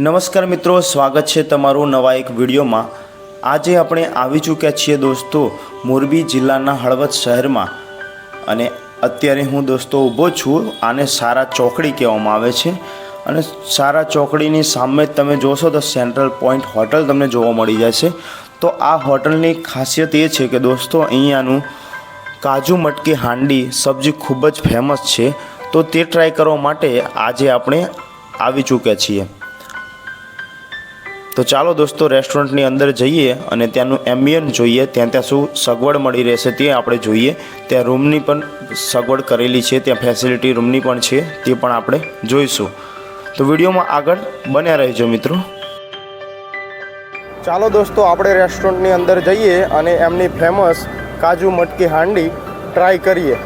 નમસ્કાર મિત્રો, સ્વાગત છે તમારું નવા એક વિડીયોમાં. આજે આપણે આવી ચૂક્યા છીએ દોસ્તો મોરબી જિલ્લાના હળવદ શહેરમાં. અને અત્યારે હું દોસ્તો ઊભો છું, આને સારા ચોકડી કહેવામાં આવે છે. અને સારા ચોકડીની સામે તમે જોશો તો સેન્ટ્રલ પોઈન્ટ હોટલ તમને જોવા મળી જશે તો આ હોટલની ખાસિયત એ છે કે દોસ્તો અહીંયાનું કાજુ મટકી હાંડી સબ્જી ખૂબ જ ફેમસ છે. તો તે ટ્રાય કરવા માટે આજે આપણે આવી ચૂક્યા છીએ. તો ચાલો દોસ્તો રેસ્ટોરન્ટની અંદર જઈએ અને ત્યાંનું એમ્બિયન જોઈએ. ત્યાં ત્યાં શું સગવડ મળી રહેશે તે આપણે જોઈએ. ત્યાં રૂમની પણ સગવડ કરેલી છે ત્યાં ફેસિલિટી રૂમની પણ છે તે પણ આપણે જોઈશું. તો વિડીયોમાં આગળ બન્યા રહેજો મિત્રો. ચાલો દોસ્તો આપણે રેસ્ટોરન્ટની અંદર જઈએ અને એમની ફેમસ કાજુ મટકી હાંડી ટ્રાય કરીએ.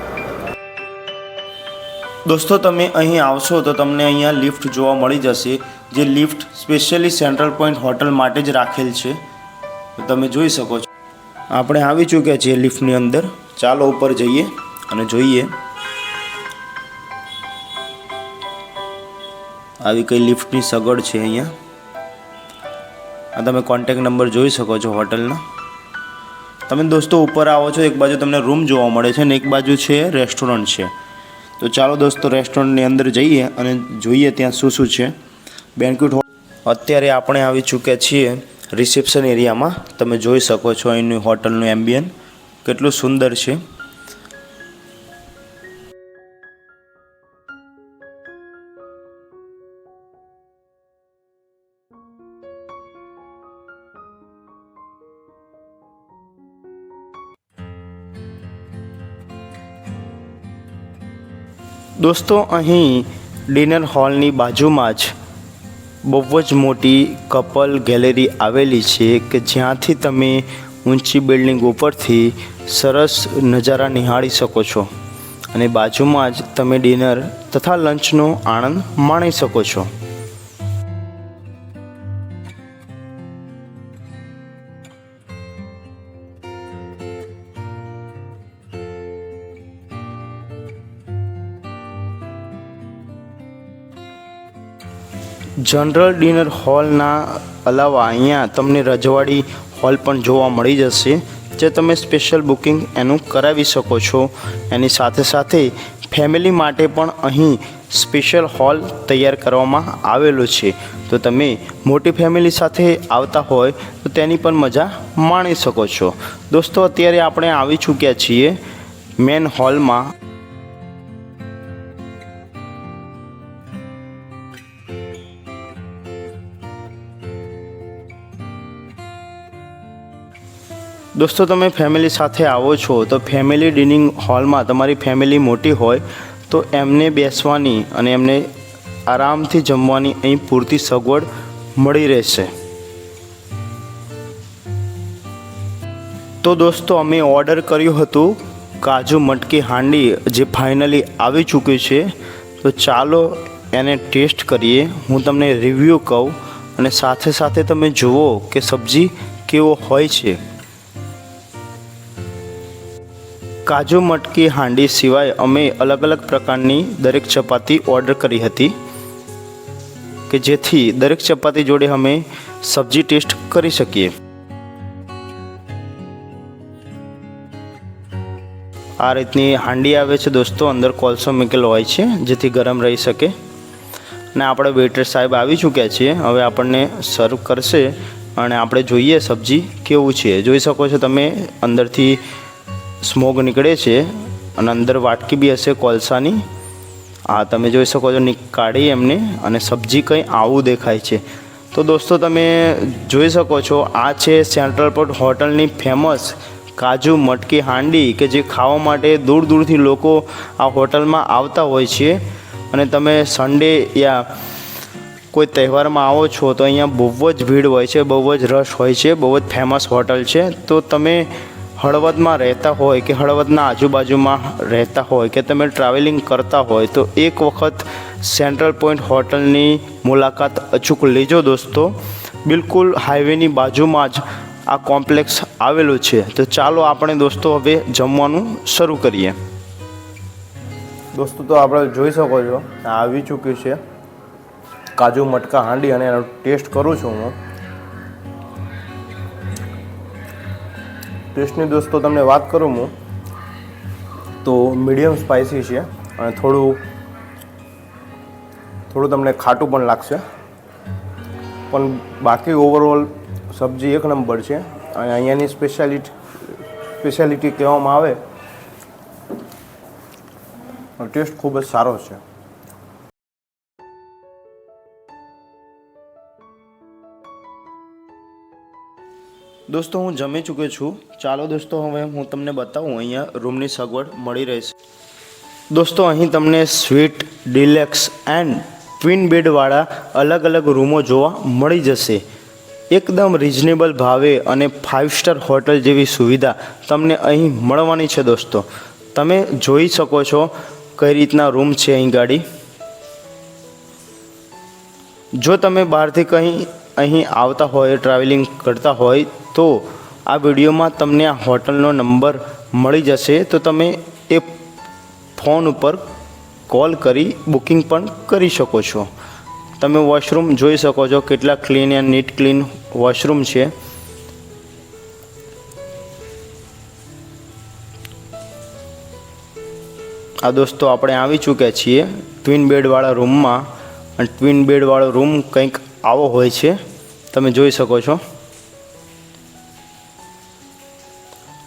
દોસ્તો તમે અહીં આવશો તો તમને અહીંયા લિફ્ટ જોવા મળી જશે. જે lift specially central point hotel માટે જ રાખેલ છે. તો તમે જોઈ શકો છો. આપણે આવી ચૂક્યા છીએ લિફ્ટની અંદર. ચાલો ઉપર જઈએ અને જોઈએ. આવી કઈ લિફ્ટની સગવડ છે અહીંયા? આ તમે કોન્ટેક નંબર જોઈ શકો છો હોટલના. તમે દોસ્તો ઉપર આવો છો, એક બાજુ તમને રૂમ જોવા મળે છે અને એક બાજુ છે રેસ્ટોરન્ટ છે. તો ચાલો દોસ્તો રેસ્ટોરન્ટની અંદર જઈએ અને જોઈએ ત્યાં શું શું છે. બેન્ક્યુટ હોલ અત્યારે આપણે આવી ચૂક્યા છીએ રિસેપ્શન એરિયામાં. તમે જોઈ શકો છો અહીંનું હોટલનું એમ્બિયન. કેટલું સુંદર છે. દોસ્તો, અહીં ડિનર હોલની બાજુમાં જ બહુ જ મોટી કપલ ગેલેરી આવેલી છે કે જ્યાંથી તમે ઊંચી બિલ્ડિંગ ઉપરથી સરસ નજારા નિહાળી શકો છો. અને બાજુમાં જ તમે ડિનર તથા લંચનો આનંદ માણી શકો છો. જનરલ ડિનર હોલના અલાવા અહીંયા તમને રજવાડી હોલ પણ જોવા મળી જશે, જે તમે સ્પેશિયલ બુકિંગ એનું કરાવી શકો છો. એની સાથે સાથે ફેમિલી માટે પણ અહીં સ્પેશિયલ હોલ તૈયાર કરવામાં આવેલો છે. તો તમે મોટી ફેમિલી સાથે આવતા હોય, તો તેની પણ મજા માણી શકો છો. દોસ્તો, અત્યારે આપણે આવી ચૂક્યા છીએ મેન હોલમાં. દોસ્તો, તમે ફેમિલી સાથે આવો છો, તો ફેમિલી ડિનિંગ હોલમાં તમારી ફેમિલી મોટી હોય, તો એમને બેસવાની અને એમને આરામથી જમવાની અહીં પૂરતી સગવડ મળી રહેશે. તો દોસ્તો, અમે ઓર્ડર કર્યું હતું કાજુ મટકી હાંડી, જે ફાઇનલી આવી ચૂક્યું છે. તો ચાલો એને ટેસ્ટ કરીએ. હું તમને રિવ્યૂ કહું અને સાથે સાથે તમે જુઓ કે સબ્જી કેવો હોય છે. કાજુ, મટકી, હાંડી સિવાય અમે અલગ અલગ પ્રકારની દરેક ચપાતી ઓર્ડર કરી હતી કે જેથી દરેક ચપાતી જોડે અમે સબ્જી ટેસ્ટ કરી શકીએ. આ રીતની હાંડી આવે છે દોસ્તો, અંદર કોલસો મૂકેલો હોય છે, જેથી ગરમ રહી શકે. અને આપણે વેટર સાહેબ આવી ચૂક્યા છીએ, હવે આપણને સર્વ કરશે. અને આપણે જોઈએ સબ્જી કેવું છે. જોઈ શકો છો તમે અંદરથી સ્મોગ નીકળે છે અને અંદર વાટકી બી હશે કોલસાની. આ તમે જોઈ શકો છો કાઢી એમને અને સબ્જી કંઈ આવું દેખાય છે. તો દોસ્તો, તમે જોઈ શકો છો, આ છે સેન્ટ્રલ પોર્ટ હોટલની ફેમસ કાજુ મટકી હાંડી કે જે ખાવા માટે દૂર દૂરથી લોકો આ હોટલમાં આવતા હોય છે. અને તમે સન્ડે યા કોઈ તહેવારમાં આવો છો તો અહીંયા બહુ જ ભીડ હોય છે, બહુ જ રશ હોય છે, બહુ જ ફેમસ હોટલ છે. તો તમે હળવદમાં રહેતા હોય કે હળવદના આજુબાજુમાં રહેતા હોય કે તમે ટ્રાવેલિંગ કરતા હોય તો એક વખત સેન્ટ્રલ પોઈન્ટ હોટલની મુલાકાત અચૂક લેજો દોસ્તો. બિલકુલ હાઈવેની બાજુમાં જ આ કોમ્પ્લેક્સ આવેલું છે. તો ચાલો આપણે દોસ્તો હવે જમવાનું શરૂ કરીએ. દોસ્તો તો આપણે જોઈ શકો છો આવી ચૂક્યું છે. કાજુ, મટકા, હાંડી અને એનો ટેસ્ટ કરું છું હું. ટેસ્ટની દોસ્તો તમને વાત કરું હું. તો મીડિયમ સ્પાઇસી છે અને થોડું થોડું તમને ખાટું પણ લાગશે. પણ બાકી ઓવરઓલ સબ્જી એક નંબર છે અને અહીંયાની સ્પેશિયાલિટી સ્પેશિયાલિટી કહેવામાં આવે ટેસ્ટ ખૂબ જ સારો છે. દોસ્તો, હું જમી ચૂક્યો છું. ચાલો દોસ્તો, હવે હું તમને બતાવું, અહીંયા રૂમની સગવડ મળી રહેશે દોસ્તો, અહીં તમને સ્વીટ, ડિલેક્સ એન્ડ ટ્વિન બેડવાળા અલગ અલગ રૂમો જોવા મળી જશે. એકદમ રિઝનેબલ ભાવે અને ફાઇવ સ્ટાર હોટલ જેવી સુવિધા તમને અહીં મળવાની છે, દોસ્તો. તમે જોઈ શકો છો કઈ રીતના રૂમ છે અહીં ગાડી. જો તમે બહારથી કંઈ અહીં આવતા હોય ટ્રાવેલિંગ કરતા હોય, તો આ વિડીયોમાં તમને આ હોટલનો નંબર મળી જશે. તો તમે એ ફોન ઉપર કોલ કરી બુકિંગ પણ કરી શકો છો. તમે વોશરૂમ જોઈ શકો છો કેટલા clean and neat clean washroom છે. આ દોસ્તો, આપણે આવી ચૂક્યા છીએ. ટ્વિન બેડવાળા રૂમમાં અને ટ્વિન બેડવાળો રૂમ કંઈક આવો હોય છે. તમે જોઈ શકો છો.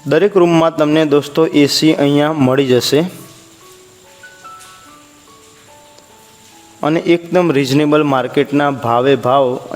દરેક રૂમમાં તમને દોસ્તો એસી અહીંયા મળી જશે. અને એકદમ રિઝનેબલ માર્કેટના ભાવે ભાવ